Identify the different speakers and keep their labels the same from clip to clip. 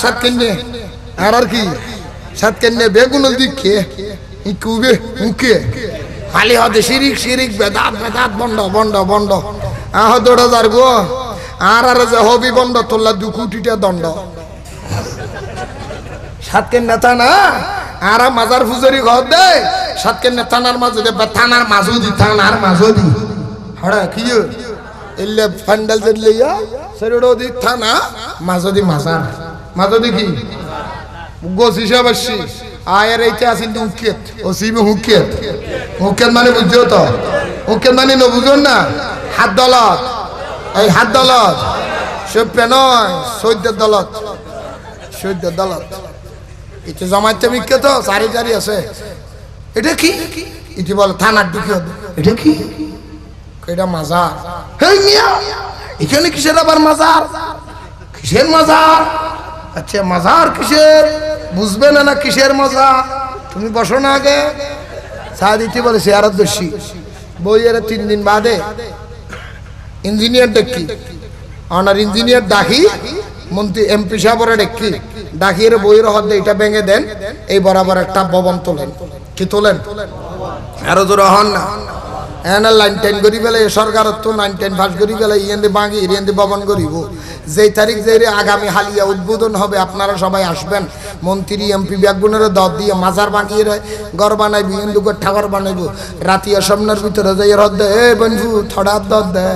Speaker 1: সাত কেন্নে। আর আর কি? সাত কেন্নে বেগুন দিকে কুবে মুখে খালি হতে শিরিক শিরিক, বেদাত বেদাত, বন্ড বন্ড বন্ড। আহ, দৌড়া যার গো। আর আর যে হবি বন্ড তোলা দু কোটিটা দণ্ড। সাতকের নেতা না আর মাজার ফুজারি ঘর দেয় সাতকের নেতানার মাঝে দে থানার মাঝও দি থানার মাঝও দি হড়া, কি এলে ফান্ডাল যে লইয়া সেরোডো দি থানা মাঝও দি মাজার। মাঝও দেখি। গোস আয়ের এইটা আছে হুকেত ও সিবি হুকেত হুকেত মানে বুঝছ তো। হুকেত মানে ন বুঝুন না? হাত দলত। এই হাত দলত। সব নয় সৈদ্যের দলত। সৈদ্যের দলত। এটা জমাইতে বিখ্যাত চারি চারি আছে। এটা কি? এটি বলে থানার দিকে এটা কি? এটা মাজার। হেই মিয়া, এখানে কিসের আবার মাজার? কিসের মাজার? আচ্ছা মাজার কিসের? বুঝবে না না কিসের মাজার? তুমি বসো না আগে। সাদ ইতি বলে সে আরও দোষী বইয়ের তিন দিন বাদে। ইঞ্জিনিয়ার দেখি অনার ইঞ্জিনিয়ার ডাকি মন্ত্রী এমপি সাহেবরা ডেকি ডাকিয়ে বইয়ের হদ্দে এটা ভেঙে দেন, এই বরাবর একটা ভবন তোলেন। কি তোলেন? আরও জোর হন না। এনে লাইন টেন করি পেলে সরকার তো নাইন টেন পাস করি পেলে ইয়েন্দি বাঙি ইয়েন্দি ভবন করিব। যেই তারিখ যে আগামী হালিয়া উদ্বোধন হবে, আপনারা সবাই আসবেন। মন্ত্রী, এমপি ব্যাগুনের দর দিয়ে মাজার বানিয়ে রে, ঘর বানাইব ইয়েন্দি ঠাকুর বানাইব। রাতিয়া স্বপ্নের ভিতরে যাই হদ্দে এ বন্ধু, থড়া দর দে।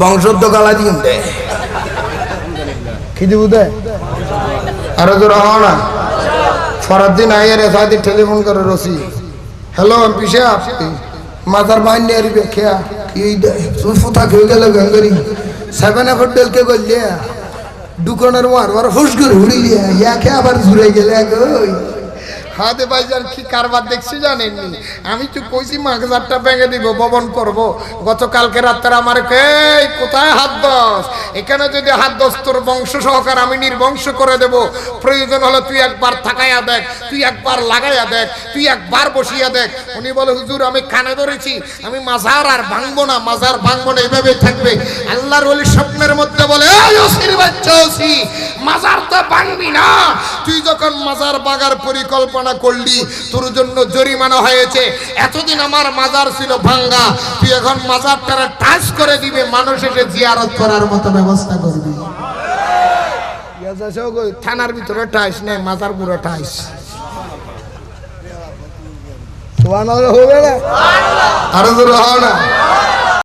Speaker 1: বংশোদ্দ গালা দিন দে। কি দে? আরও জোর হও না। ফরার দিন আইয়ার সাথে টেলিফোন হ্যালো এমপি সাহেব মাথার বাইন নিয়ে আসবে খেয়া কি তুই ফুটা খেয়ে গেল গঙ্গরি সেভেন এফ ডেলকে করলে দোকানের মার বার হুস করে উড়িলিয়া ইয়া খেয়ে আবার ঘুরে গেলে ওই হাতে ভাইজান কি কারবার দেখছি জানেননি আমি তো কইছি, মাগজারটা ভেঙে দিব ভবন করব। গতকালকে রাত্রে আমার এই, কোথায় হাত দস এখানে যদি হাত দস তোর বংশ সহকার আমি নির্বংশ করে দেব। প্রয়োজন হলে তুই একবার থাকাইয়া দেখ, তুই একবার লাগাইয়া দেখ, তুই একবার বসিয়া দেখ। উনি বলে, হুজুর, আমি কানে ধরেছি, আমি মাজার আর ভাঙবো না, মাজার ভাঙবো না এইভাবে থাকবে। আল্লাহর ওলি স্বপ্নের মধ্যে বলে বাচ্চা মাজার তো ভাঙবি না। তুই যখন মাজার বাগার পরিকল্পনা করলি তোর জন্য জরিমানা হয়েছে। এতদিন আমার মাজার ছিল ভাঙ্গা। তুই এখন মাজারটারে টাচ করে দিবে মানুষ এসে জিয়ারত করার মতো ব্যবস্থা করবি। থানার ভিতরে টাইস নেই মাজার পুরো টাইস। হবে না আরও জোর হও না।